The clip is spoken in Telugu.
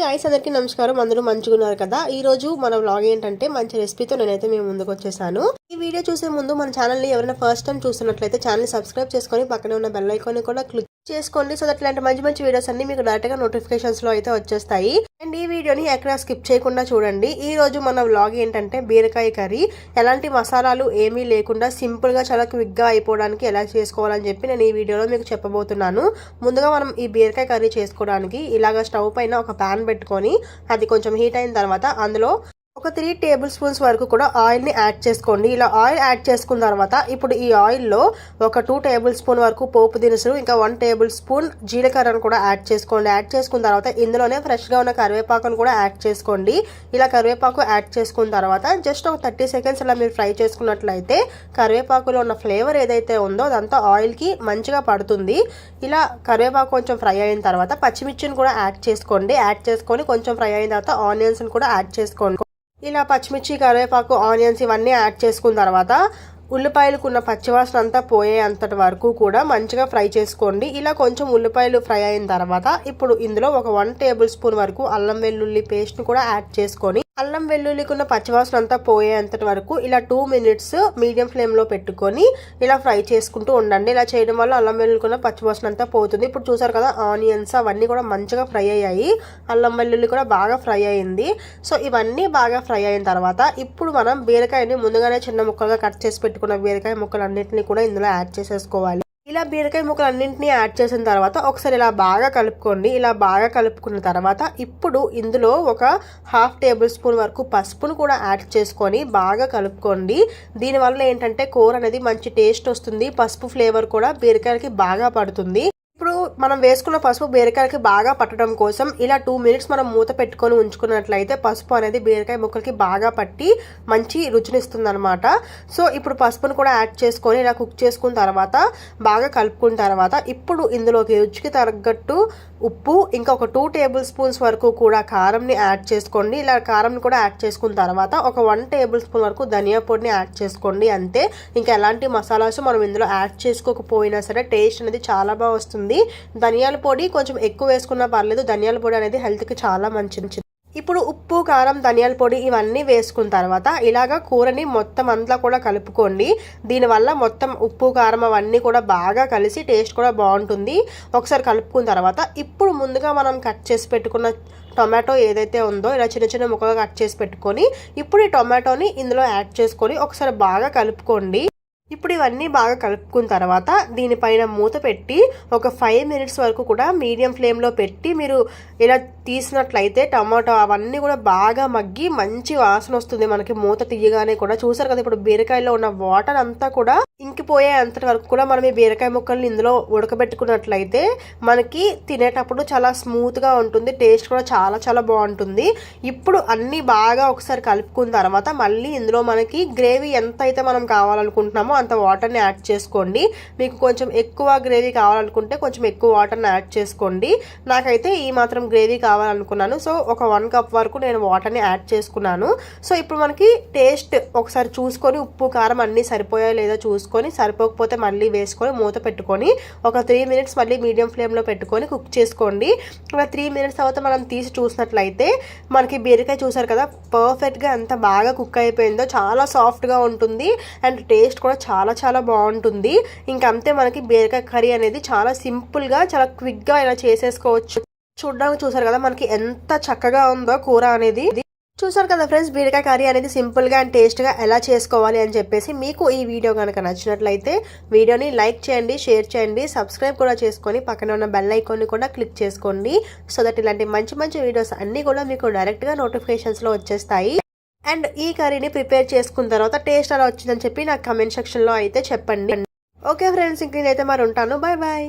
గాయస్ అందరికీ నమస్కారం. అందరూ మంచిగా ఉన్నారు కదా? ఈ రోజు మన వ్లాగ్ ఏంటంటే మంచి రెసిపీతో నేనైతే మేము ముందుకు వచ్చేసాను. ఈ వీడియో చూసే ముందు మన ఛానల్ని ఎవరైనా ఫస్ట్ టైం చూస్తున్నట్లయితే ఛానల్ సబ్స్క్రైబ్ చేసుకొని పక్కనే ఉన్న బెల్ ఐకాన్ కూడా క్లిక్ చేసుకోండి. సో దట్ ఇలాంటి మంచి మంచి వీడియోస్ అన్ని మీకు డైరెక్ట్గా నోటిఫికేషన్స్లో అయితే వచ్చేస్తాయి. అండ్ ఈ వీడియోని ఎక్కడ స్కిప్ చేయకుండా చూడండి. ఈ రోజు మన వ్లాగ్ ఏంటంటే బీరకాయ కర్రీ. ఎలాంటి మసాలాలు ఏమీ లేకుండా సింపుల్గా చాలా క్విక్గా అయిపోవడానికి ఎలా చేసుకోవాలని చెప్పి నేను ఈ వీడియోలో మీకు చెప్పబోతున్నాను. ముందుగా మనం ఈ బీరకాయ కర్రీ చేసుకోవడానికి ఇలాగ స్టవ్ పైన ఒక ప్యాన్ పెట్టుకొని అది కొంచెం హీట్ అయిన తర్వాత అందులో ఒక త్రీ టేబుల్ స్పూన్స్ వరకు కూడా ఆయిల్ని యాడ్ చేసుకోండి. ఇలా ఆయిల్ యాడ్ చేసుకున్న తర్వాత ఇప్పుడు ఈ ఆయిల్లో ఒక టూ టేబుల్ స్పూన్ వరకు పోపు దినుసులు ఇంకా వన్ టేబుల్ స్పూన్ జీలకర్రను కూడా యాడ్ చేసుకోండి. యాడ్ చేసుకున్న తర్వాత ఇందులోనే ఫ్రెష్గా ఉన్న కరివేపాకును కూడా యాడ్ చేసుకోండి. ఇలా కరివేపాకు యాడ్ చేసుకున్న తర్వాత జస్ట్ ఒక థర్టీ సెకండ్స్ ఇలా మీరు ఫ్రై చేసుకున్నట్లయితే కరివేపాకులో ఉన్న ఫ్లేవర్ ఏదైతే ఉందో అదంతా ఆయిల్కి మంచిగా పడుతుంది. ఇలా కరివేపాకు కొంచెం ఫ్రై అయిన తర్వాత పచ్చిమిర్చిని కూడా యాడ్ చేసుకోండి. యాడ్ చేసుకొని కొంచెం ఫ్రై అయిన తర్వాత ఆనియన్స్ని కూడా యాడ్ చేసుకోండి. ఇలా పచ్చిమిర్చి కరివేపాకు ఆనియన్స్ ఇవన్నీ యాడ్ చేసుకున్న తర్వాత ఉల్లిపాయలకు ఉన్న పచ్చివాసన అంతా పోయే అంతటి వరకు కూడా మంచిగా ఫ్రై చేసుకోండి. ఇలా కొంచెం ఉల్లిపాయలు ఫ్రై అయిన తర్వాత ఇప్పుడు ఇందులో ఒక వన్ టేబుల్ స్పూన్ వరకు అల్లం వెల్లుల్లి పేస్ట్ని కూడా యాడ్ చేసుకొని అల్లం వెల్లుల్లికున్న పచ్చివాసన అంతా పోయేంతటి వరకు ఇలా టూ మినిట్స్ మీడియం ఫ్లేమ్లో పెట్టుకొని ఇలా ఫ్రై చేసుకుంటూ ఉండండి. ఇలా చేయడం వల్ల అల్లం వెల్లుల్లికి ఉన్న పచ్చివాసన అంతా పోతుంది. ఇప్పుడు చూసారు కదా ఆనియన్స్ అవన్నీ కూడా మంచిగా ఫ్రై అయ్యాయి. అల్లం వెల్లుల్లి కూడా బాగా ఫ్రై అయింది. సో ఇవన్నీ బాగా ఫ్రై అయిన తర్వాత ఇప్పుడు మనం బీరకాయని ముందుగానే చిన్న ముక్కలుగా కట్ చేసి పెట్టుకున్న బీరకాయ ముక్కలన్నింటినీ కూడా ఇందులో యాడ్ చేసేసుకోవాలి. ఇలా బీరకాయ ముక్కలు అన్నింటినీ యాడ్ చేసిన తర్వాత ఒకసారి ఇలా బాగా కలుపుకోండి. ఇలా బాగా కలుపుకున్న తర్వాత ఇప్పుడు ఇందులో ఒక హాఫ్ టేబుల్ స్పూన్ వరకు పసుపును కూడా యాడ్ చేసుకొని బాగా కలుపుకోండి. దీనివల్ల ఏంటంటే కూర అనేది మంచి టేస్ట్ వస్తుంది. పసుపు ఫ్లేవర్ కూడా బీరకాయలకి బాగా పడుతుంది. మనం వేసుకున్న పసుపు బీరకాయలకి బాగా పట్టడం కోసం ఇలా టూ మినిట్స్ మనం మూత పెట్టుకొని ఉంచుకున్నట్లయితే పసుపు అనేది బీరకాయ ముక్కలకి బాగా పట్టి మంచి రుచినిస్తుంది అనమాట సో ఇప్పుడు పసుపును కూడా యాడ్ చేసుకొని ఇలా కుక్ చేసుకున్న తర్వాత బాగా కలుపుకున్న తర్వాత ఇప్పుడు ఇందులోకి రుచికి తగ్గట్టు ఉప్పు ఇంకా ఒక టూ టేబుల్ స్పూన్స్ వరకు కూడా కారంని యాడ్ చేసుకోండి. ఇలా కారంని కూడా యాడ్ చేసుకున్న తర్వాత ఒక వన్ టేబుల్ స్పూన్ వరకు ధనియా పొడిని యాడ్ చేసుకోండి అంతే. ఇంకా ఎలాంటి మసాలాస్ మనం ఇందులో యాడ్ చేసుకోకపోయినా సరే టేస్ట్ అనేది చాలా బాగా వస్తుంది. ధనియాల పొడి కొంచెం ఎక్కువ వేసుకున్నా పర్లేదు. ధనియాల పొడి అనేది హెల్త్కి చాలా మంచిది. ఇప్పుడు ఉప్పు కారం ధనియాల పొడి ఇవన్నీ వేసుకున్న తర్వాత ఇలాగ కూరని మొత్తం అంతా కూడా కలుపుకోండి. దీనివల్ల మొత్తం ఉప్పు కారం అవన్నీ కూడా బాగా కలిసి టేస్ట్ కూడా బాగుంటుంది. ఒకసారి కలుపుకున్న తర్వాత ఇప్పుడు ముందుగా మనం కట్ చేసి పెట్టుకున్న టొమాటో ఏదైతే ఉందో ఇలా చిన్న చిన్న ముక్కగా కట్ చేసి పెట్టుకొని ఇప్పుడు ఈ టొమాటోని ఇందులో యాడ్ చేసుకొని ఒకసారి బాగా కలుపుకోండి. ఇప్పుడు ఇవన్నీ బాగా కలుపుకున్న తర్వాత దీనిపైన మూత పెట్టి ఒక ఫైవ్ మినిట్స్ వరకు కూడా మీడియం ఫ్లేమ్లో పెట్టి మీరు ఇలా తీసినట్లయితే టమాటో అవన్నీ కూడా బాగా మగ్గి మంచి వాసన వస్తుంది మనకి. మూత తీయగానే కూడా చూసారు కదా ఇప్పుడు బీరకాయలో ఉన్న వాటర్ అంతా కూడా ఇంకిపోయే అంతటి వరకు కూడా మనం ఈ బీరకాయ ముక్కల్ని ఇందులో ఉడకబెట్టుకున్నట్లయితే మనకి తినేటప్పుడు చాలా స్మూత్గా ఉంటుంది టేస్ట్ కూడా చాలా చాలా బాగుంటుంది. ఇప్పుడు అన్నీ బాగా ఒకసారి కలుపుకున్న తర్వాత మళ్ళీ ఇందులో మనకి గ్రేవీ ఎంత అయితే మనం కావాలనుకుంటున్నామో అంత వాటర్ని యాడ్ చేసుకోండి. మీకు కొంచెం ఎక్కువ గ్రేవీ కావాలనుకుంటే కొంచెం ఎక్కువ వాటర్ని యాడ్ చేసుకోండి. నాకైతే ఈ మాత్రం గ్రేవీ కావాలనుకున్నాను. సో ఒక వన్ కప్ వరకు నేను వాటర్ని యాడ్ చేసుకున్నాను. సో ఇప్పుడు మనకి టేస్ట్ ఒకసారి చూసుకొని ఉప్పు కారం అన్నీ సరిపోయా లేదా చూసుకొని సరిపోకపోతే మళ్ళీ వేసుకొని మూత పెట్టుకొని ఒక త్రీ మినిట్స్ మళ్ళీ మీడియం ఫ్లేమ్లో పెట్టుకొని కుక్ చేసుకోండి. ఒక త్రీ మినిట్స్ తర్వాత మనం తీసి చూసినట్లయితే మనకి బీరకాయ చూసారు కదా పర్ఫెక్ట్గా ఎంత బాగా కుక్ అయిపోయిందో చాలా సాఫ్ట్గా ఉంటుంది. అండ్ టేస్ట్ కూడా చాలా చాలా బాగుంటుంది. ఇంకంతే మనకి బీరకాయ కర్రీ అనేది చాలా సింపుల్గా చాలా క్విక్గా ఇలా చేసేసుకోవచ్చు. చూడడానికి చూసారు కదా మనకి ఎంత చక్కగా ఉందో కూర అనేది. చూసారు కదా ఫ్రెండ్స్ బీరకాయ కర్రీ అనేది సింపుల్గా అండ్ టేస్ట్గా ఎలా చేసుకోవాలి అని చెప్పేసి మీకు ఈ వీడియో కనుక నచ్చినట్లయితే వీడియోని లైక్ చేయండి షేర్ చేయండి సబ్స్క్రైబ్ కూడా చేసుకొని పక్కన ఉన్న బెల్ ఐకాన్ని కూడా క్లిక్ చేసుకోండి. సో దట్ ఇలాంటి మంచి మంచి వీడియోస్ అన్నీ కూడా మీకు డైరెక్ట్గా నోటిఫికేషన్స్లో వచ్చేస్తాయి. అండ్ ఈ కర్రీని ప్రిపేర్ చేసుకున్న తర్వాత టేస్ట్ అలా వచ్చిందని చెప్పి నాకు కమెంట్ సెక్షన్లో అయితే చెప్పండి. ఓకే ఫ్రెండ్స్ ఇంక నేనైతే మరి ఉంటాను. Bye bye